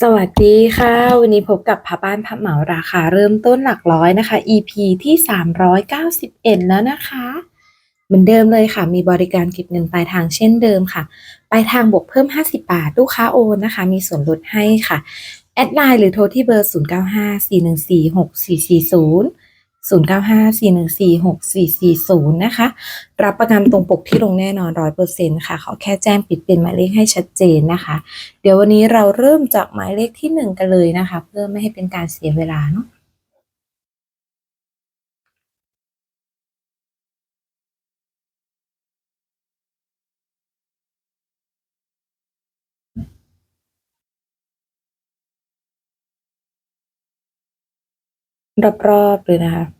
สวัสดีค่ะ วันนี้พบกับพระบ้านพับเหมาราคาเริ่มต้นหลักร้อยนะคะ EP ที่ 391 แล้วนะคะ เหมือนเดิมเลยค่ะ มีบริการเก็บเงินปลายทางเช่นเดิมค่ะ ปลายทางบวกเพิ่ม 50 บาท ลูกค้าโอนนะคะ มีส่วนลดให้ค่ะ แอดไลน์หรือโทรที่เบอร์ 0954146440 0954146440 นะคะ รับประกันตรงปกที่ลงแน่นอน 100%ค่ะ ขอแค่แจ้งปิดเป็นหมายเลขให้ชัดเจนนะคะ เดี๋ยววันนี้เราเริ่มจากหมายเลขที่หนึ่งกันเลยนะคะ เพื่อไม่ให้เป็นการเสียเวลาเนาะรอบๆเลยนะคะ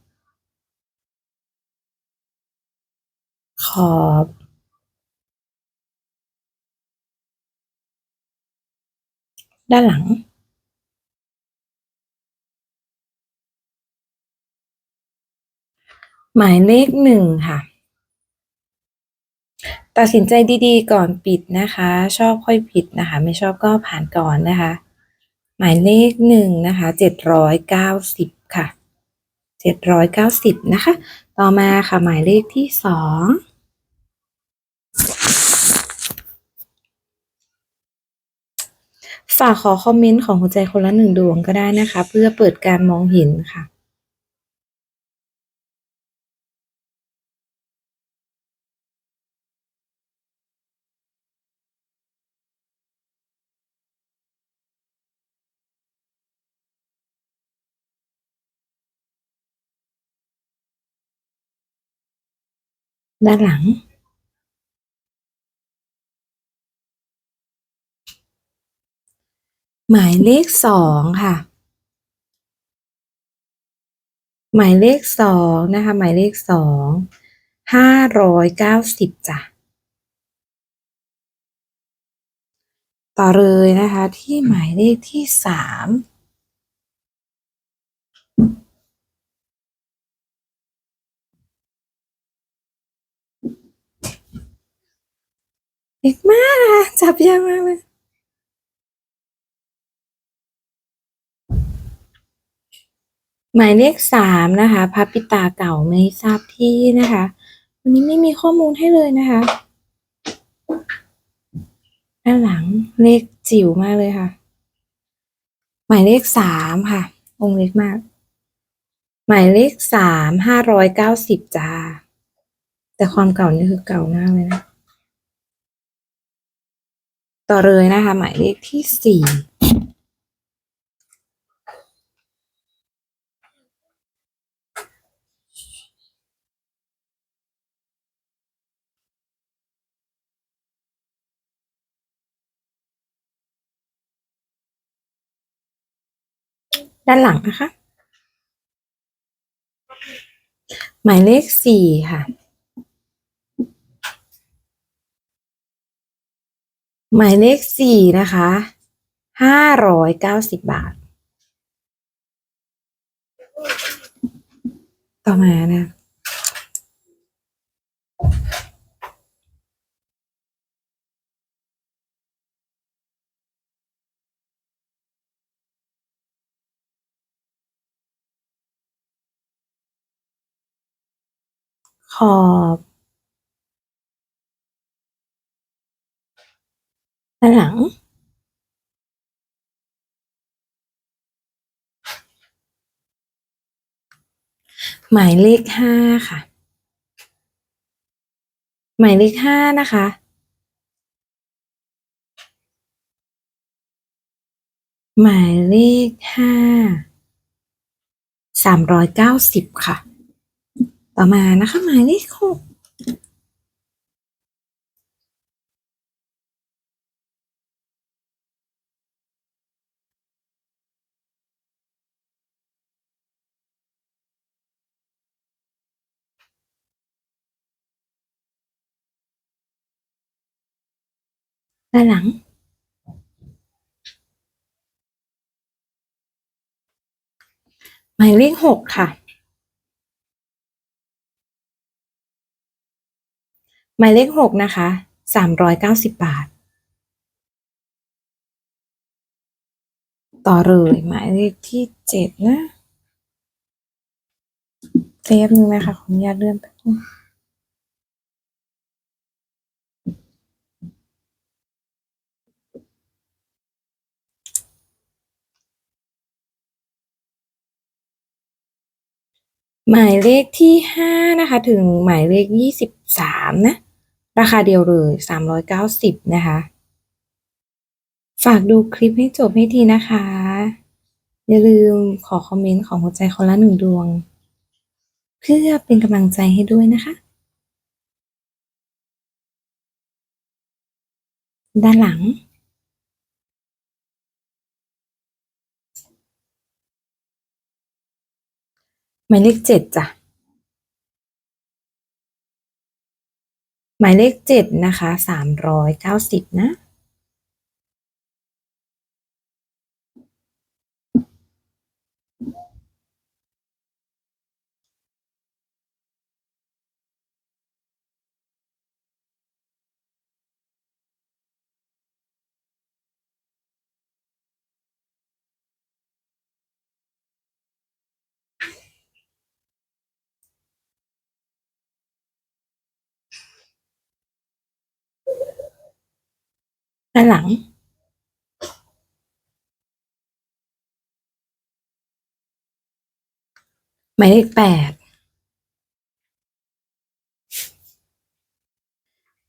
ขอบ ด้านหลัง หมายเลขหนึ่งค่ะ ตัดสินใจดีๆ ก่อนปิดนะคะ ชอบค่อยปิดนะคะ ไม่ชอบก็ผ่านก่อนนะคะ หมายเลขหนึ่งนะคะเจ็ดร้อยเก้าสิบค่ะเจ็ดร้อยเก้าสิบนะคะ ต่อมาค่ะ หมายเลขที่สอง ฝากขอคอมเมนต์ของหัวใจคนละหนึ่งดวงก็ได้นะคะ เพื่อเปิดการมองเห็นค่ะด้านหลัง หมายเลขสองค่ะ หมายเลขสองนะคะ หมายเลขสองห้าร้อยเก้าสิบจ้ะ ต่อเลยนะคะที่หมายเลขที่สามเด็กมากนะจับยากมากเลย หมายเลขสามนะคะพระปิตาเก่าไม่ทราบที่นะคะ วันนี้ไม่มีข้อมูลให้เลยนะคะด้านหลังเลขจิ๋วมากเลยค่ะ หมายเลขสามค่ะ องค์เล็กมาก หมายเลขสามห้าร้อยเก้าสิบจ้าแต่ความเก่านี่คือเก่ามากเลยนะ ต่อเลยนะคะ หมายเลขที่สี่ ด้านหลังนะคะ หมายเลขสี่ค่ะ หมายเลขสี่นะคะห้าร้อยเก้าสิบบาท ต่อมานะ ขอบด้านหลัง หมายเลขห้าค่ะ หมายเลขห้านะคะหมายเลขห้าสามร้อยเก้าสิบค่ะ ต่อมานะคะหมายเลขหกด้านหลัง หมายเลขหกค่ะ หมายเลขหกนะคะสามร้อยเก้าสิบบาท ต่อเลยหมายเลขที่เจ็ดนะเซฟนึงนะคะขออนุญาตเลื่อนแป๊บนึงหมายเลขที่ห้านะคะ ถึงหมายเลขยี่สิบสามนะ ราคาเดียวเลยสามร้อยเก้าสิบนะคะ ฝากดูคลิปให้จบให้ทีนะคะ อย่าลืมขอคอมเมนต์ของหัวใจคนละหนึ่งดวง เพื่อเป็นกำลังใจให้ด้วยนะคะ ด้านหลัง หมายเลขเจ็ดจ้ะ หมายเลขเจ็ดนะคะสามร้อยเก้าสิบนะ ด้านหลัง หมายเลขแปด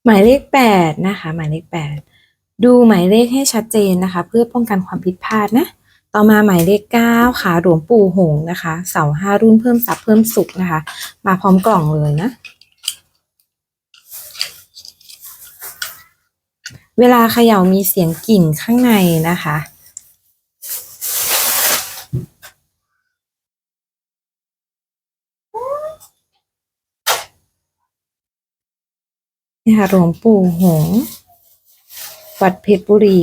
หมายเลขแปดนะคะ หมายเลขแปดดูหมายเลขให้ชัดเจนนะคะ เพื่อป้องกันความผิดพลาดนะ ต่อมาหมายเลขเก้าค่ะหลวงปู่หงนะคะ เสาห้ารุ่นเพิ่มทรัพย์เพิ่มสุขนะคะ มาพร้อมกล่องเลยนะ เวลาเขย่ามีเสียงกิ่งข้างในนะคะ นี่ค่ะหลวงปู่หงวัดเพชรบุรี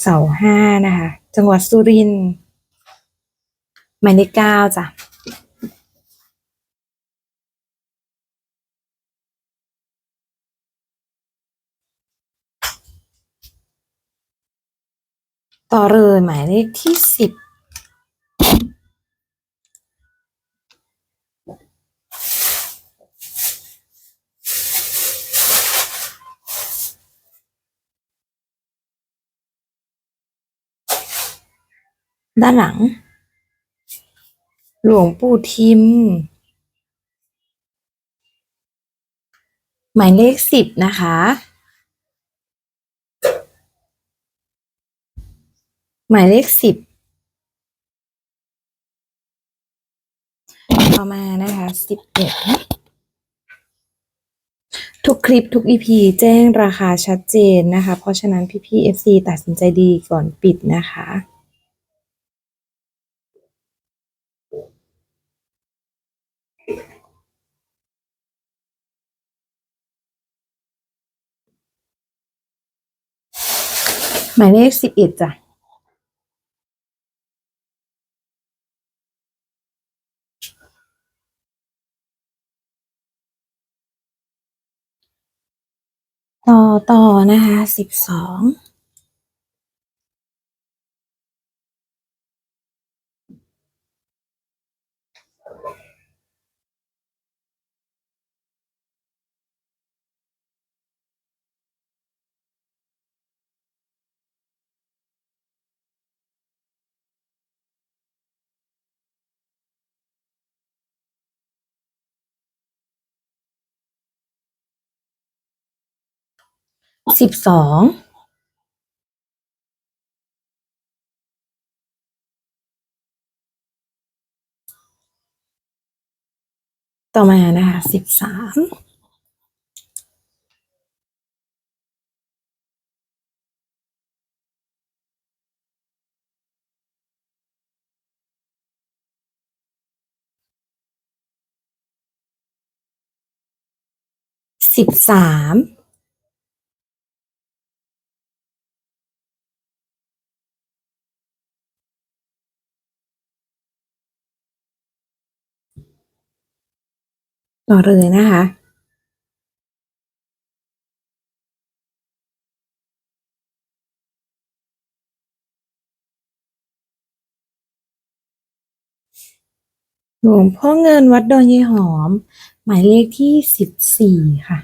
เสาห้านะคะ จังหวัดสุรินทร์หมายเลขเก้าจ้ะ ต่อเลยหมายเลขที่สิบด้านหลัง หลวงปู่ทิม หมายเลขสิบนะคะ หมายเลขสิบต่อมานะคะสิบเอ็ดทุกคลิปทุก EP แจ้งราคาชัดเจนนะคะ เพราะฉะนั้นพี่ๆ FC ตัดสินใจดีก่อนปิดนะคะ หมายเลขสิบเอ็ดจ้ะ ต่อต่อนะคะสิบสอง สิบสองต่อมานะคะสิบสามสิบสาม ต่อเลยนะคะหลวงพ่อเงินวัดดอนยีหอม หมายเลขที่สิบสี่ค่ะ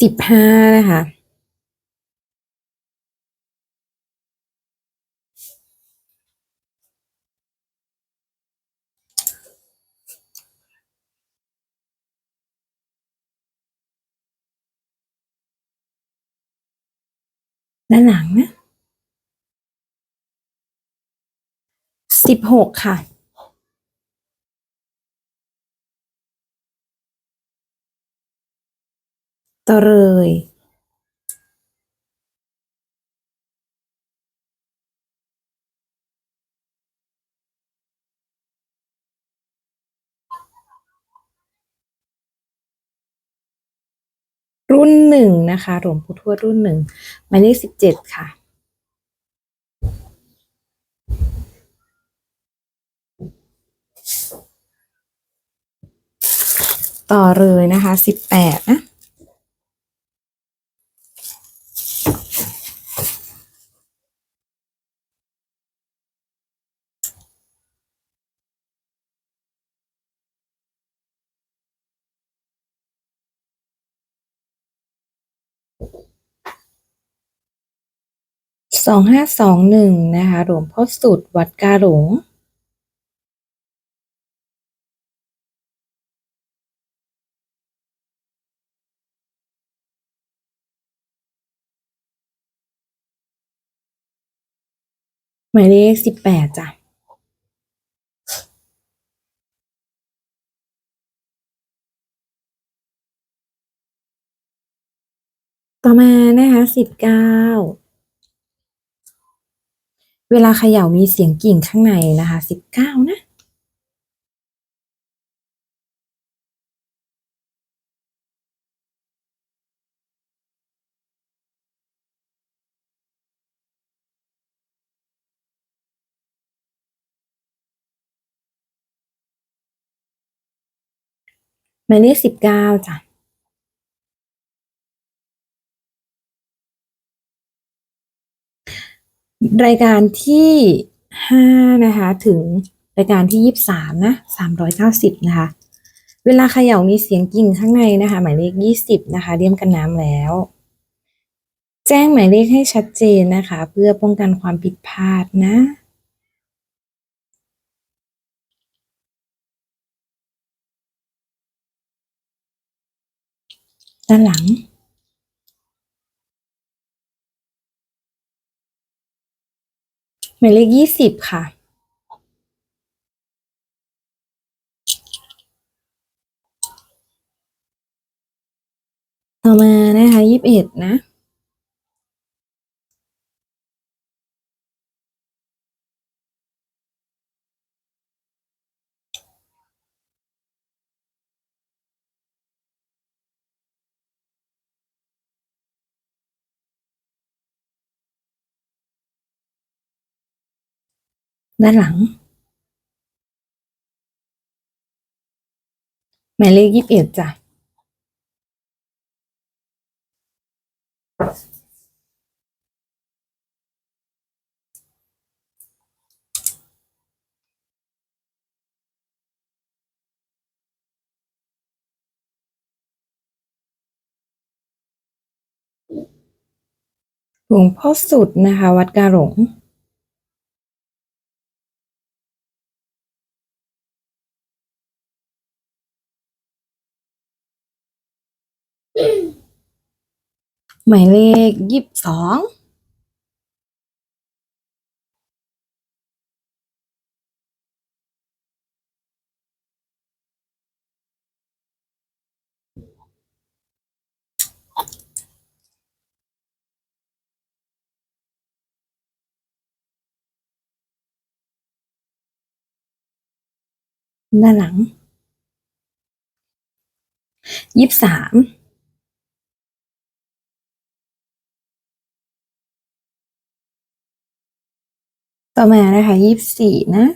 สิบห้านะคะ ด้านหลังนะสิบหกค่ะ ต่อเลยรุ่นหนึ่งนะคะหลวงปู่ทวดรุ่นหนึ่งหมายเลขสิบเจ็ดค่ะ ต่อเลยนะคะสิบแปดนะ สองห้าสองหนึ่งนะคะ หลวงพ่อสุด วัดกาหลงหมายเลขสิบแปดจ้ะต่อมานะคะสิบเก้า เวลาเขย่ามีเสียงกิ่งข้างในนะคะสิบเก้านะหมายเลขสิบเก้าจ้ะ รายการที่ห้านะคะถึงรายการที่ยี่สามนะสามร้อยเก้าสิบนะคะ เวลาเขย่ามีเสียงกิ่งข้างในนะคะ หมายเลขยี่สิบนะคะเรียมกันน้ำแล้ว แจ้งหมายเลขให้ชัดเจนนะคะ เพื่อป้องกันความผิดพลาดนะด้านหลัง หมายเลขยี่สิบค่ะ ต่อมานะคะยี่สิบเอ็ดนะ ด้านหลัง หมายเลขยี่สิบเอ็ดจ้ะหลวงพ่อสุดนะคะ วัดกาหลง หมายเลขยี่สิบสองด้านหลังยี่สิบสาม ต่อมานะคะยี่สิบสี่นะ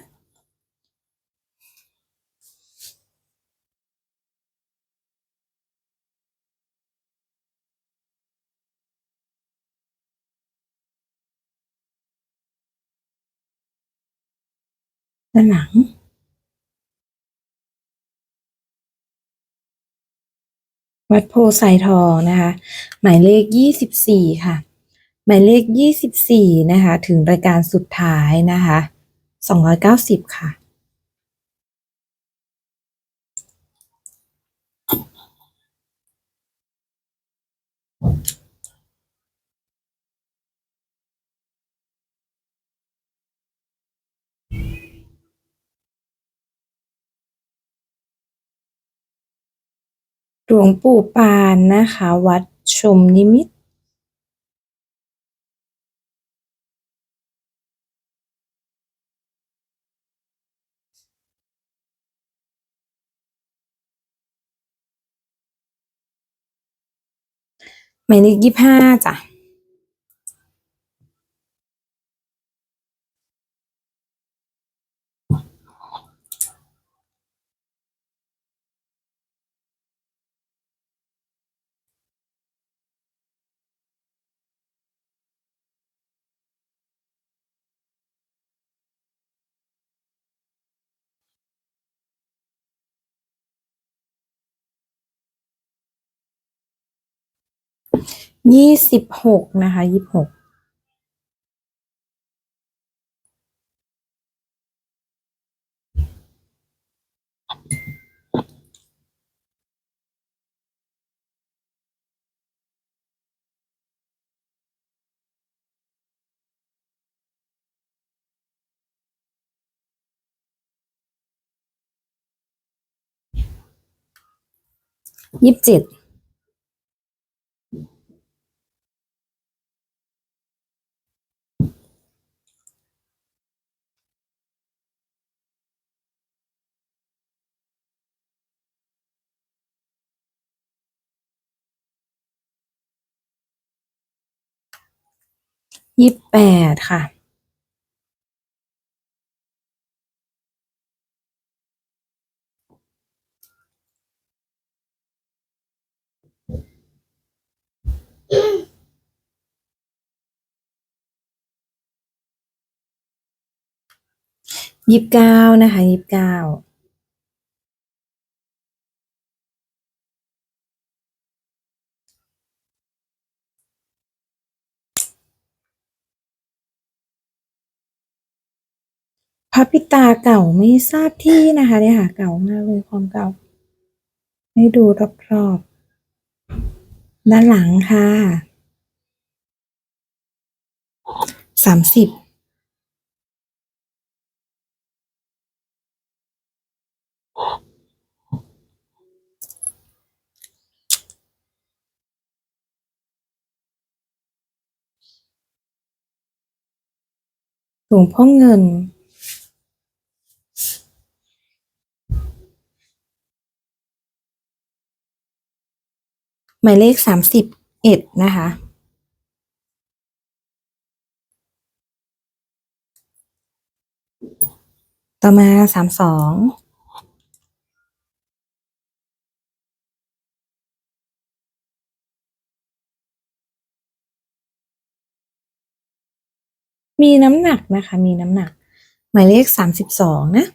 ด้านหลัง วัดโพไซทองนะคะ หมายเลขยี่สิบสี่ค่ะ มายเลขยี่สิบสี่นะคะ ถึงรายการสุดท้ายนะคะสองร้อยเก้าสิบค่ะ หลวงปู่ปานนะคะ วัดชมนิมิต หมายเลขยี่ห้าจ้ะ ยี่สิบหกนะคะยี่สิบหกยี่สิบเจ็ด ยี่สิบแปดค่ะยี่สิบเก้านะคะยี่สิบเก้า ระปิตาเก่าไม่ทราบที่นะคะเนี่ยค่ะเก่ามากเลยความเก่า ให้ดูรอบๆด้านหลังค่ะสามสิบหลวงพ่อเงิน หมายเลขสามสิบเอ็ดนะคะ ต่อมาสามสองมีน้ำหนักนะคะ มีน้ำหนัก หมายเลขสามสิบสองนะ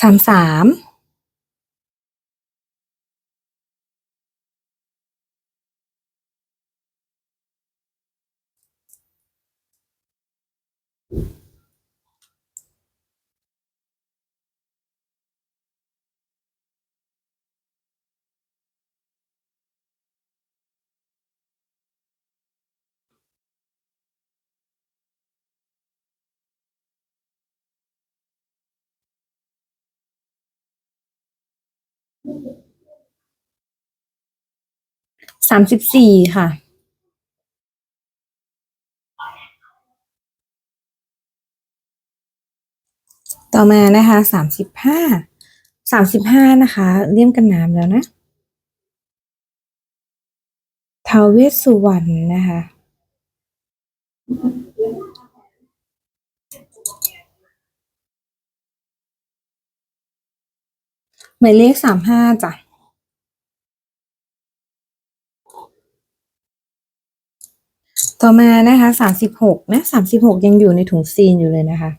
สามสาม สามสิบสี่ค่ะ ต่อมานะคะสามสิบห้าสามสิบห้านะคะเลี่ยมกันน้ำแล้วนะทาวเวสสุวรรณนะคะ หมายเลขสามห้าจ้ะต่อมานะคะสามสิบหกนะสามสิบหกยังอยู่ในถุงซีนอยู่เลยนะคะ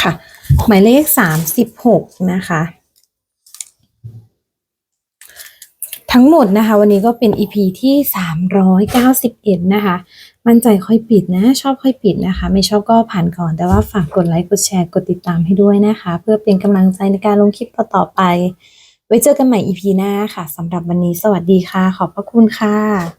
ค่ะ หมายเลขสามสิบหกนะคะ ทั้งหมดนะคะ วันนี้ก็เป็น EP ที่สามร้อยเก้าสิบเอ็ดนะคะ มั่นใจค่อยปิดนะ ชอบค่อยปิดนะคะ ไม่ชอบก็ผ่านก่อน แต่ว่าฝากกดไลค์กดแชร์กดติดตามให้ด้วยนะคะ เพื่อเป็นกำลังใจในการลงคลิปต่อๆไป ไว้เจอกันใหม่ EP หน้าค่ะสำหรับวันนี้สวัสดีค่ะ ขอบพระคุณค่ะ